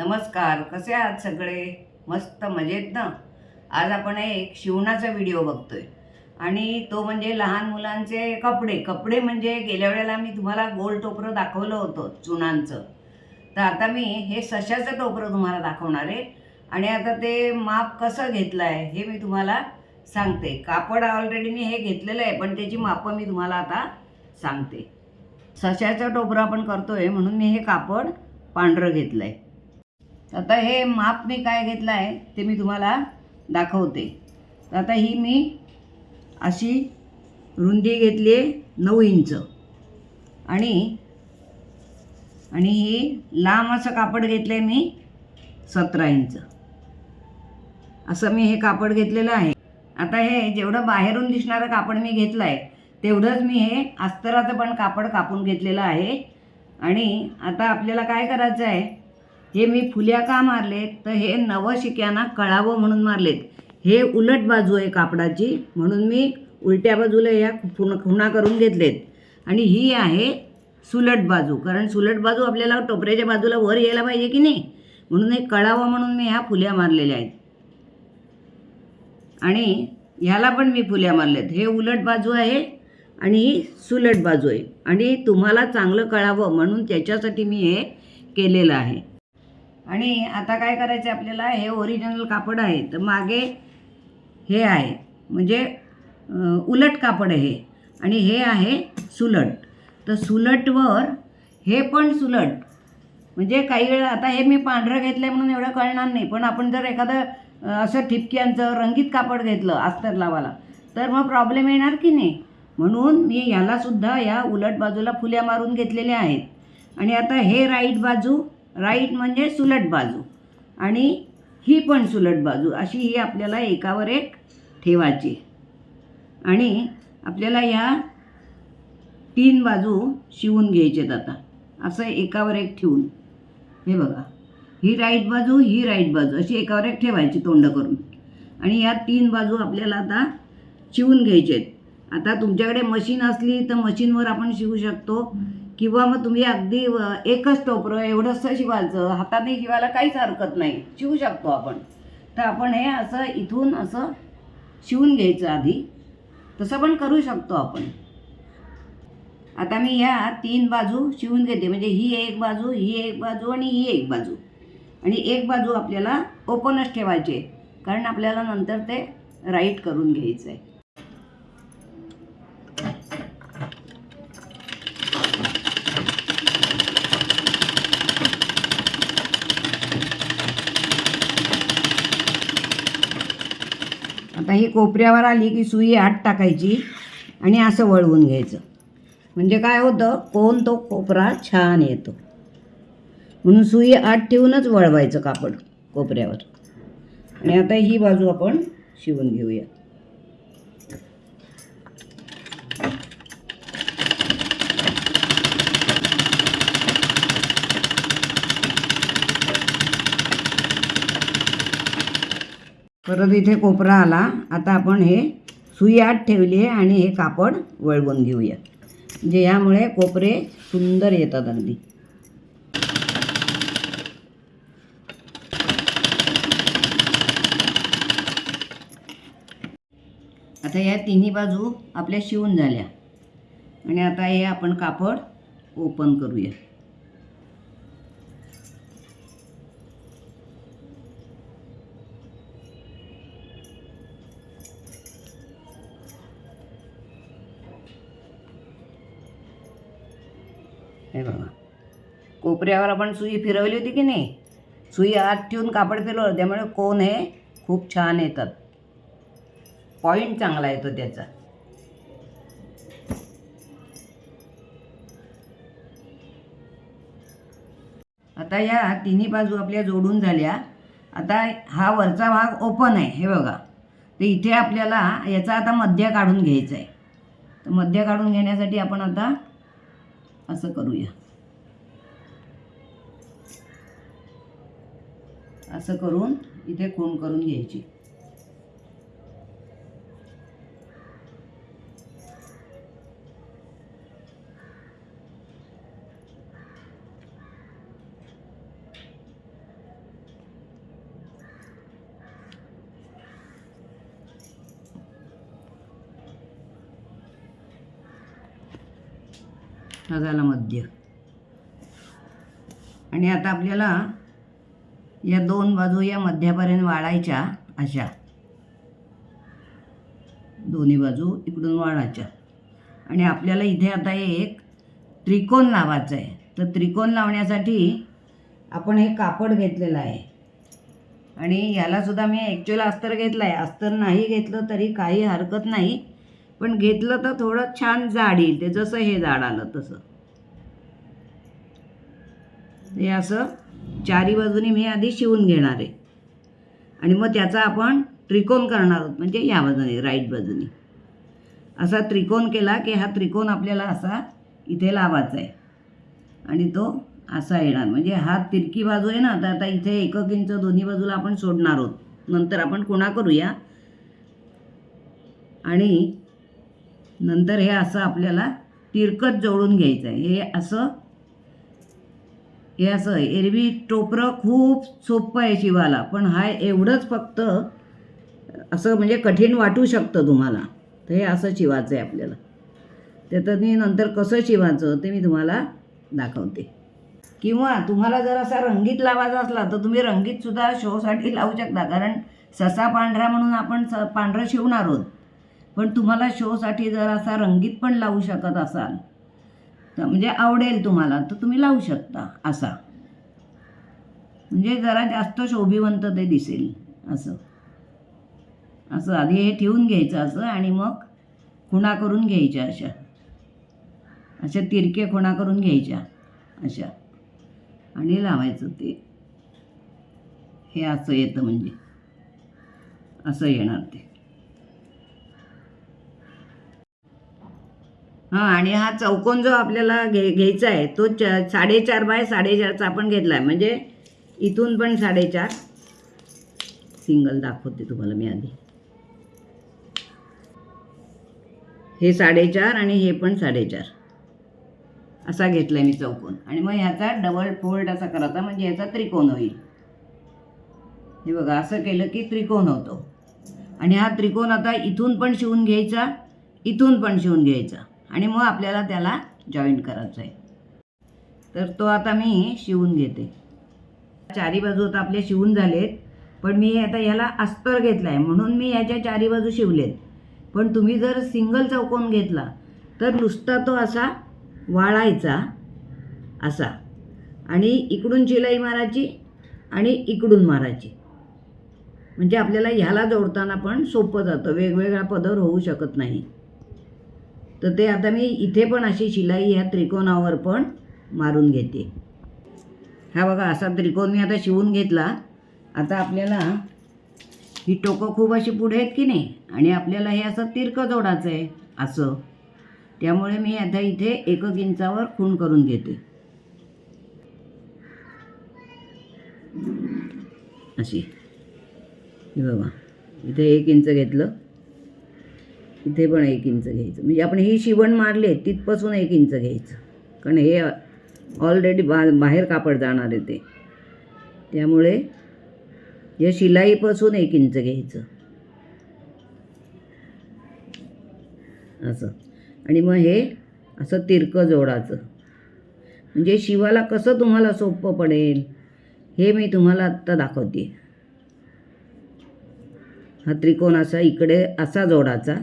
नमस्कार कसे आहात सगळे? मस्त मजेत ना? आज आपण एक शिवणाचा व्हिडिओ बघतोय. आणि तो म्हणजे लहान मुलांचे कपडे. कपडे म्हणजे गेल्या वेळेला मी तुम्हाला गोल टोपरं दाखवलं होतं चुनांचं. तर आता मी हे सशाचं टोपरं तुम्हाला दाखवणार आहे. आणि आता ते माप कसं घेतलं आहे हे मी तुम्हाला सांगते. कापड ऑलरेडी मी हे घेतलेलं आहे पण त्याची मापं मी तुम्हाला आता सांगते. सशाचं टोपरं आपण करतोय म्हणून मी हे कापड पांढरं घेतलं आहे आता हे माप मी काय घेतलं आहे ते मी तुम्हाला दाखवते. आता ही मी अशी रुंदी घेतली आहे नऊ इंच. आणि आणि ही लांब असं कापड घेतलं आहे मी सतरा इंच. असं मी हे कापड घेतलेलं आहे. आता हे जेवढं बाहेरून दिसणारं कापड मी घेतलं आहे तेवढंच मी हे अस्तराचं पण कापड कापून घेतलेलं आहे. आणि आता आपल्याला काय करायचं आहे हे मी फुल्या का मारलेत? तर हे नवशिक्यांना कळावं म्हणून मारलेत. हे उलट बाजू आहे कापडाची म्हणून मी उलट्या बाजूला या खुण खुणा करून घेतलेत. आणि ही आहे सुलट बाजू कारण सुलट बाजू आपल्याला टोपऱ्याच्या बाजूला वर यायला पाहिजे की नाही? म्हणून हे कळावं म्हणून मी ह्या फुल्या मारलेल्या आहेत. आणि ह्याला पण मी फुल्या मारल्यात हे उलट बाजू आहे आणि ही सुलट बाजू आहे. आणि तुम्हाला चांगलं कळावं म्हणून त्याच्यासाठी मी हे केलेलं आहे. आणि आता काय करायचं आहे आपल्याला? हे ओरिजिनल कापड आहे. तर मागे हे आहे. म्हणजे उलट कापड आहे हे. आणि हे आहे सुलट. तर सुलटवर हे पण सुलट. म्हणजे काही वेळा आता हे मी पांढरं घेतलं आहे म्हणून एवढं कळणार नाही. पण आपण जर एखादं असं ठिपक्यांचं रंगीत कापड घेतलं अस्तर लावायला तर मग प्रॉब्लेम येणार की नाही? म्हणून मी ह्यालासुद्धा या उलट बाजूला फुल्या मारून घेतलेल्या आहेत. आणि आता हे राईट बाजू राईट म्हणजे सुलट बाजू. आणि ही पण सुलट बाजू. अशी ही आपल्याला एकावर एक ठेवायची. आणि आपल्याला या तीन बाजू शिवून घ्यायचेत आता. असं एकावर एक ठेवून. हे बघा. ही राईट बाजू ही राईट बाजू. अशी एकावर एक ठेवायची तोंड करून. आणि या तीन बाजू आपल्याला आता शिवून घ्यायचे आहेत. आता तुमच्याकडे मशीन असली तर मशीनवर आपण शिवू शकतो. किंवा मग तुम्ही अगदी एकच टोपरं एवढंसं शिवायचं हाताने शिवायला काहीच हरकत नाही. शिवू शकतो आपण. तर आपण हे असं इथून असं शिवून घ्यायचं आधी. तसं पण करू शकतो आपण. आता मी ह्या तीन बाजू शिवून घेते. म्हणजे ही एक बाजू ही एक बाजू आणि ही एक बाजू. आणि एक बाजू आपल्याला ओपनच ठेवायचे. कारण आपल्याला नंतर ते राईट करून घ्यायचं आहे ही कोपऱ्यावर आली की सुई आत टाकायची आणि असं वळवून घ्यायचं. म्हणजे काय होतं? कोण तो कोपरा छान येतो. म्हणून सुई आत ठेवूनच वळवायचं कापड कोपऱ्यावर. आणि आता ही बाजू आपण शिवून घेऊया परत इथे कोपरा आला. आता आपण हे सुई आत ठेवली आहे आणि हे कापड वळवून घेऊयात म्हणजे ह्यामुळे कोपरे सुंदर येतात अगदी. आता या तिन्ही बाजू आपल्या शिवून झाल्या. आणि आता हे आपण कापड ओपन करूया. हे बघा. कोपऱ्यावर आपण सुई फिरवली होती की नाही? सुई आत ठेवून कापड फिरवलं त्यामुळे कोण हे खूप छान येतात. पॉईंट चांगला येतो त्याचा. आता या तिन्ही बाजू आपल्या जोडून झाल्या. आता हा वरचा भाग ओपन आहे हे बघा. तर इथे आपल्याला याचा आता मध्य काढून घ्यायचा आहे. तर मध्य काढून घेण्यासाठी आपण आता असं करूया. असं करून इथे कोण करून घ्यायची. हा झाला मध्य. आणि आता आपल्याला या दोन बाजू या मध्यापर्यंत वाळायच्या अशा. दोन्ही बाजू इकडून वाळायच्या आणि आपल्याला इथे आता एक त्रिकोण लावायचं आहे. तर त्रिकोण लावण्यासाठी आपण हे कापड घेतलेलं आहे. आणि यालासुद्धा मी ॲक्च्युअल अस्तर घेतलं आहे अस्तर नाही घेतलं तरी काही हरकत नाही. पण घेतलं तर थोडं छान जाड येईल. ते जसं हे जाड आलं तसं. हे असं चारी बाजूनी मी आधी शिवून घेणार आहे. आणि मग त्याचा आपण त्रिकोण करणार आहोत. म्हणजे या बाजूने राईट बाजूने. असा त्रिकोण केला की हा त्रिकोण आपल्याला असा इथे लावायचा आहे. आणि तो असा येणार. म्हणजे हा तिरकी बाजू आहे ना तर आता इथे एकक इंच दोन्ही बाजूला आपण सोडणार आहोत. नंतर आपण कुणा करूया आणि नंतर हे असं आपल्याला तिरकत जोडून घ्यायचं आहे. हे असं हे असं एरवी टोपरं खूप सोपं आहे शिवायला पण हा एवढंच फक्त असं म्हणजे कठीण वाटू शकतं तुम्हाला. तर हे असं शिवायचं आहे आपल्याला. त्यात मी नंतर कसं शिवायचं ते मी तुम्हाला दाखवते. किंवा तुम्हाला जर असा रंगीत लावायचा असला तर तुम्ही रंगीतसुद्धा शोसाठी लावू शकता. कारण ससा पांढरा म्हणून आपण स पांढरं शिवणार आहोत. पण तुम्हाला शोसाठी जर असा रंगीत पण लावू शकत असाल तर म्हणजे आवडेल तुम्हाला तर तुम्ही लावू शकता असा. म्हणजे जरा जास्त शोभिवंत ते दिसेल असं. असं आधी हे ठेवून घ्यायचं असं आणि मग खुणा करून घ्यायच्या अशा. अशा तिरके खुणा करून घ्यायच्या अशा. आणि लावायचं ते. हे असं येतं म्हणजे. असं येणार ते. हां आणि हा चौकोन जो आपल्याला घे घ्यायचा आहे तो च साडेचार बाय साडेचारचा आपण घेतला आहे म्हणजे इथून पण साडेचार. सिंगल दाखवते तुम्हाला मी आधी. हे साडेचार आणि हे पण साडेचार. असा घेतला आहे मी चौकोन. आणि मग ह्याचा डबल फोल्ड असा करायचा म्हणजे ह्याचा त्रिकोण होईल. हे बघा असं केलं की त्रिकोण होतो. आणि हा त्रिकोण आता इथून पण शिवून घ्यायचा इथून पण शिवून घ्यायचा. आणि मग आपल्याला त्याला जॉईन करायचं आहे तर तो आता मी शिवून घेते. चारी बाजू आता आपले शिवून झालेत पण मी आता ह्याला अस्तर घेतला आहे म्हणून मी ह्याच्या चारी बाजू शिवलेत. पण तुम्ही जर सिंगल चौकोन घेतला तर नुसता तो असा वाळायचा असा. आणि इकडून शिलाई मारायची आणि इकडून मारायची. म्हणजे आपल्याला ह्याला जोडताना पण सोपं जातं वेगवेगळा पदर होऊ शकत नाही. तर ते आता मी इथे पण अशी शिलाई ह्या त्रिकोणावर पण मारून घेते. हा बघा असा त्रिकोण मी आता शिवून घेतला. आता आपल्याला ही टोकं खूप अशी पुढे आहेत की नाही? आणि आपल्याला हे असं तिरकं जोडायचं आहे असं. त्यामुळे मी आता इथे एकक इंचावर खूण करून घेते. अशी. हे बघा इथे एक इंच घेतलं. इथे पण एक इंच घ्यायचं. म्हणजे आपण ही शिवण मारली आहे तिथपासून एक इंच घ्यायचं. कारण हे ऑलरेडी बा बाहेर कापड जाणार आहे ते. त्यामुळे या शिलाईपासून एक इंच घ्यायचं. असं. आणि मग हे असं तिरकं जोडाचं. म्हणजे शिवाला कसं तुम्हाला सोपं पडेल हे मी तुम्हाला आत्ता दाखवते. हा त्रिकोण असा इकडे असा जोडाचा.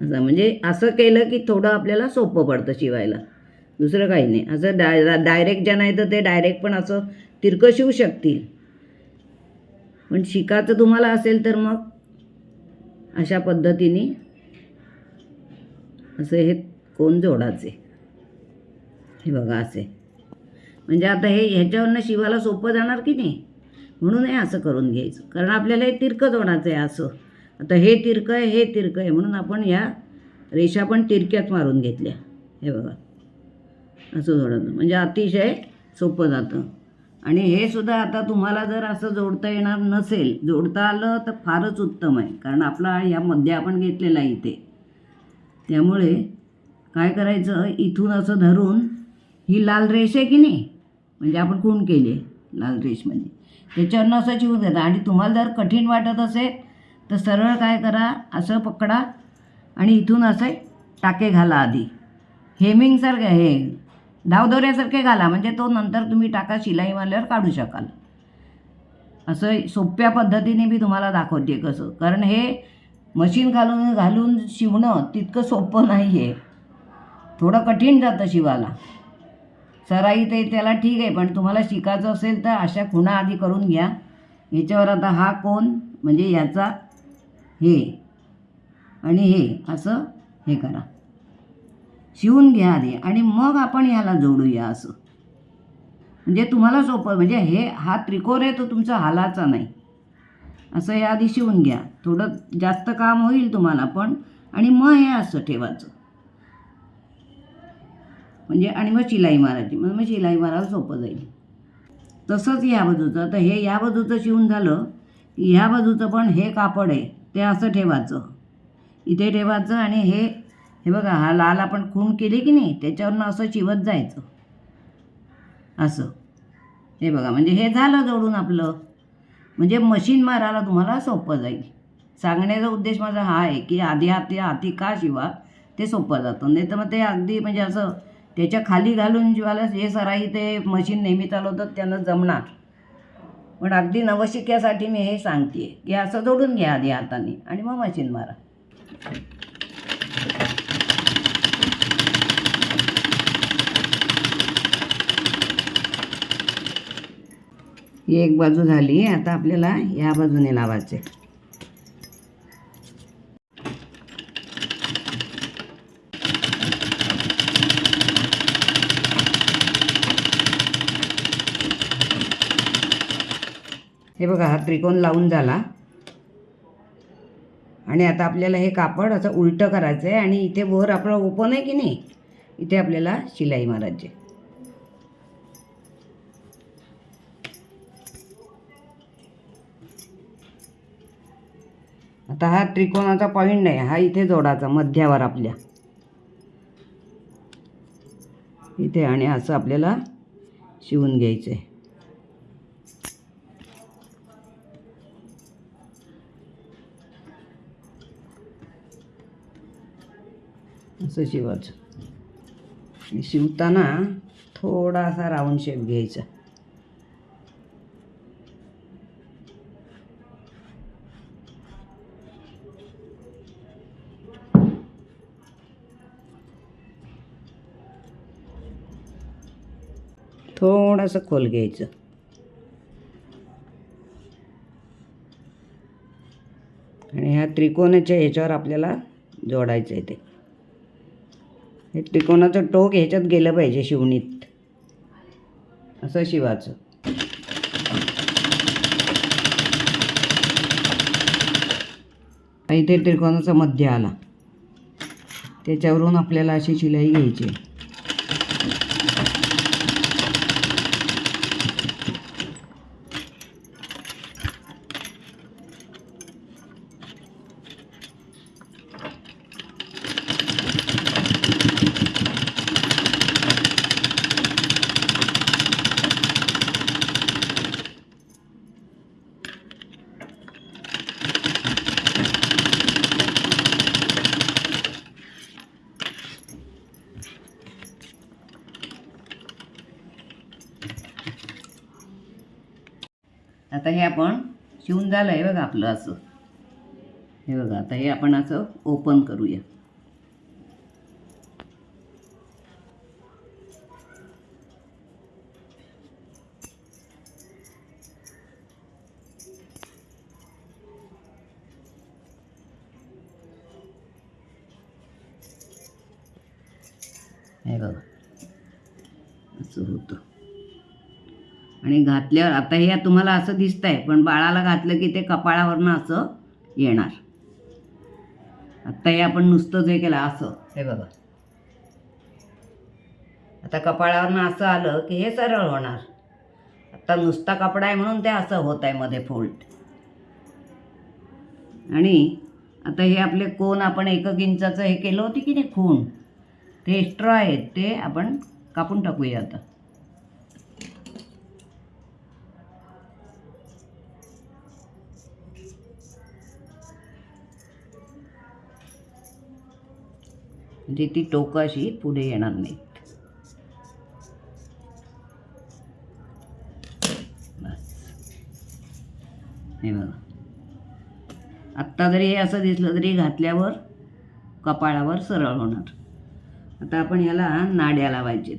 असं म्हणजे असं केलं की थोडं आपल्याला सोपं पडतं शिवायला. दुसरं काही नाही. असं डाय डायरेक्ट ज्या नाही तर ते डायरेक्ट पण असं तिरकं शिवू शकतील. पण शिकायचं तुम्हाला असेल तर मग अशा पद्धतीने असं हे कोण जोडायचे? हे बघा असे. म्हणजे आता हे ह्याच्यावरनं शिवायला सोपं जाणार की नाही? म्हणून हे असं करून घ्यायचं. कारण आपल्याला हे तिरकं जोडायचं आहे असं. आता हे तिरकं आहे हे तिरकं आहे. म्हणून आपण या रेषा पण तिरक्यात मारून घेतल्या. हे बघा. असं जोडायचं. म्हणजे अतिशय सोपं जातं. आणि हे सुद्धा आता तुम्हाला जर असं जोडता येणार नसेल जोडता आलं तर फारच उत्तम आहे. कारण आपला ह्यामध्ये आपण घेतलेला आहे इथे. त्यामुळे काय करायचं? इथून असं धरून ही लाल रेष आहे की नाही? म्हणजे आपण खूण केली आहे लाल रेषमध्ये. त्याच्यावरनं असं चिवून देतं आणि तुम्हाला जर कठीण वाटत असेल तर सरळ काय करा असं पकडा आणि इथून असे टाके घाला आधी. हेमिंगसारखं हे धावदोऱ्यासारखे घाला म्हणजे तो नंतर तुम्ही टाका शिलाई मारल्यावर काढू शकाल. असं सोप्या पद्धतीने मी तुम्हाला दाखवते कसं. कारण हे मशीन घालून घालून शिवणं तितकं सोपं नाही आहे थोडं कठीण जातं शिवायला. सराई ते त्याला ठीक आहे पण तुम्हाला शिकायचं असेल तर अशा खुणा आधी करून घ्या. याच्यावर आता हा कोण म्हणजे याचा हे. आणि हे असं हे करा. शिवून घ्या आधी आणि मग आपण ह्याला जोडूया असं. म्हणजे तुम्हाला सोपं म्हणजे हे हा त्रिकोर आहे तो तुमचा हालाचा नाही. असं हे आधी शिवून घ्या. थोडं जास्त काम होईल तुम्हाला पण. आणि मग हे असं ठेवायचं. म्हणजे आणि मग शिलाई मारायची. मग मग शिलाई मारायला सोपं जाईल. तसंच या बाजूचं. तर हे या बाजूचं शिवून झालं. की ह्या बाजूचं पण हे कापड आहे. ते असं ठेवायचं. इथे ठेवायचं आणि हे हे बघा हा लाल आपण खूण केली की नाही त्याच्यावरनं असं शिवत जायचं. असं. हे बघा म्हणजे हे झालं जोडून आपलं. म्हणजे मशीन मारायला तुम्हाला सोपं जाईल. सांगण्याचा उद्देश माझा हा आहे की आधी हाती हाती का शिवा ते सोपं जातं. नाही तर मग ते अगदी म्हणजे असं त्याच्याखाली घालून शिवायला हे सराई ते मशीन नेहमी चालवतात त्यांना जमणार. पण अगदी नवशिक्यासाठी मी हे सांगते की असं जोडून घ्या आधी हाताने आणि मग मशीन मारा. ही एक बाजू झाली. आता आपल्याला या बाजूने लावायचे. हे बघा हा त्रिकोण लावून झाला. आणि आता आपल्याला हे कापड असं उलटं करायचं आहे आणि इथे वर आपलं ओपन आहे की नाही इथे आपल्याला शिलाई मारायची आहे. आता हा त्रिकोणाचा पॉईंट आहे हा इथे जोडायचा मध्यावर आपल्या. इथे आणि असं आपल्याला शिवून घ्यायचं आहे असं शिवायचं आणि शिवताना थोडासा राऊंड शेप घ्यायचा. थोडासा खोल घ्यायचं. आणि ह्या त्रिकोणाच्या ह्याच्यावर आपल्याला जोडायचं आहे ते. हे त्रिकोणाचं टोक ह्याच्यात गेलं पाहिजे शिवणीत. असं शिवाचं. इथे त्रिकोणाचा मध्य आला. त्याच्यावरून आपल्याला अशी शिलाई घ्यायची आता हे आपण शिवून झालं आहे बघा आपलं असं. हे बघा आता हे आपण असं ओपन करूया हे बघा असं होतं आणि घातल्यावर आता हे तुम्हाला असं दिसतं आहे पण बाळाला घातलं की ते कपाळावरनं असं येणार. आत्ता हे आपण नुसतं जे केलं असं. हे बघा. आता कपाळावरनं असं आलं की हे सरळ होणार. आता नुसता कपडा आहे म्हणून ते असं होत आहे मध्ये फोल्ड आणि आता हे आपले कोण आपण एकक इंचाचं हे केलं होती की नाही खूण ते एक्स्ट्रा आहेत ते आपण कापून टाकूया आता. म्हणजे ती टोकाशी पुढे येणार नाहीत. बस. हे बघा. आत्ता जरी हे असं दिसलं तरी घातल्यावर कपाळावर सरळ होणार. आता आपण याला नाड्या लावायचेत.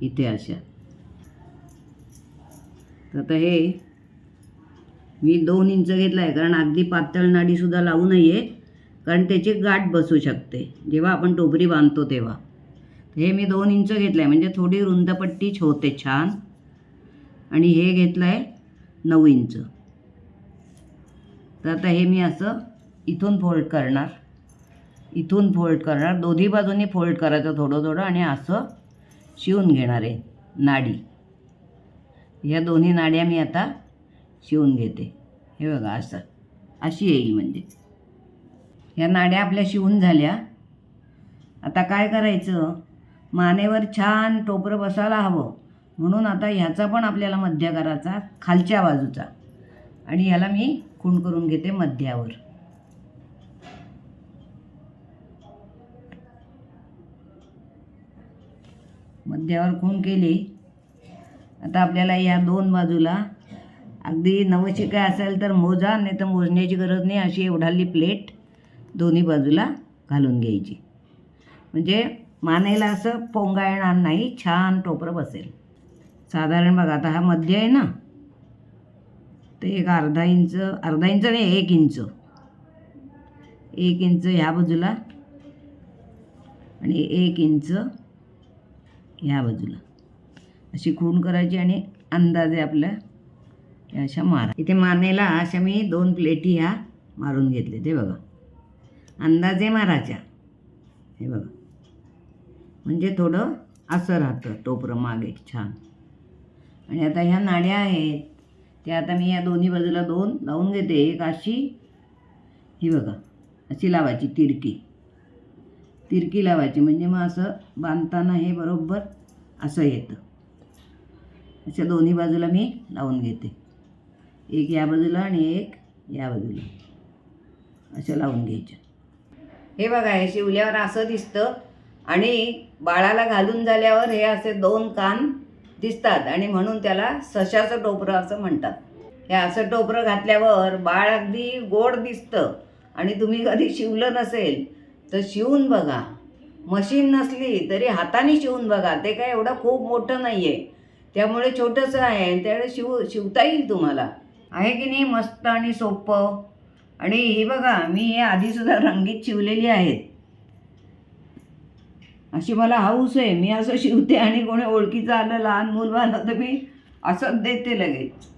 इथे अशा. तर आता हे मी दोन इंच घेतला आहे कारण अगदी पातळ नाडीसुद्धा लावू नये. कारण त्याची गाठ बसू शकते. जेव्हा आपण टोपरी बांधतो तेव्हा. हे मी दोन इंच घेतलं आहे म्हणजे थोडी रुंदपट्टीच होते छान. आणि हे घेतलं आहे नऊ इंच. तर आता हे मी असं इथून फोल्ड करणार. इथून फोल्ड करणार. दोन्ही बाजूनी फोल्ड करायचं थोडं थोडं आणि असं शिवून घेणार आहे नाडी. ह्या दोन्ही नाड्या मी आता शिवून घेते. हे बघा असं. अशी येईल म्हणजे. ह्या नाड्या आपल्या शिवून झाल्या. आता काय करायचं? मानेवर छान टोपरं बसायला हवं. म्हणून आता ह्याचा पण आपल्याला मध्य करायचा खालच्या बाजूचा. आणि ह्याला मी खूण करून घेते मध्यावर. मध्यावर खूण केली. आता आपल्याला या दोन बाजूला अगदी नवशिका असेल तर मोजा नाही तर मोजण्याची गरज नाही अशी एवढाली प्लेट. दोन्ही बाजूला घालून घ्यायची. म्हणजे मानेला असं पोंगा येणार नाही छान टोपरं बसेल. साधारण बघा आता हा मध्य आहे ना? तर एक अर्धा इंच अर्धा इंच नाही एक इंच. एक इंच ह्या बाजूला आणि एक इंच ह्या बाजूला. अशी खूण करायची आणि अंदाजे आपल्या अशा मारा. इथे मानेला अशा मी दोन प्लेटी ह्या मारून घेतले ते बघा. अंदाजे मारायच्या हे बघा. म्हणजे थोडं असं राहतं टोपरं मागे. छान. आणि आता ह्या नाड्या आहेत. त्या आता मी या दोन्ही बाजूला दोन लावून घेते. एक अशी ही बघा अशी लावायची तिरकी. तिरकी लावायची. म्हणजे मग असं बांधताना हे बरोबर असं येतं. अशा दोन्ही बाजूला मी लावून घेते. एक या बाजूला आणि एक या बाजूला. अशा लावून घ्यायच्या. हे बघा हे शिवल्यावर असं दिसतं. आणि बाळाला घालून झाल्यावर हे असे दोन कान दिसतात आणि म्हणून त्याला सशाचं टोपरं असं म्हणतात. हे असं टोपरं घातल्यावर बाळ अगदी गोड दिसतं. आणि तुम्ही कधी शिवलं नसेल तर शिवून बघा. मशीन नसली तरी हाताने शिवून बघा. ते काय एवढं खूप मोठं नाही आहे त्यामुळे छोटंसं आहे आणि त्यावेळेस शिव शिवता येईल तुम्हाला. आहे की नाही? मस्त आणि सोपं. आणि हे बघा मी हे आधीसुद्धा रंगीत शिवलेली आहेत. अशी मला हाऊस आहे. मी असं शिवते आणि कोणी ओळखीचं आलं लहान मूल आलं तर मी असंच देते लगेच.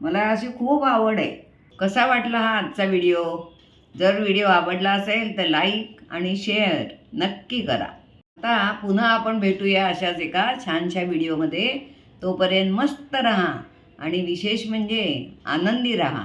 मला अशी खूप आवड आहे. कसा वाटला हा आजचा व्हिडिओ? जर व्हिडिओ आवडला असेल तर लाईक आणि शेअर नक्की करा. आता पुन्हा आपण भेटूया अशाच एका छानशा व्हिडिओमध्ये. तोपर्यंत मस्त राहा आणि विशेष म्हणजे आनंदी राहा.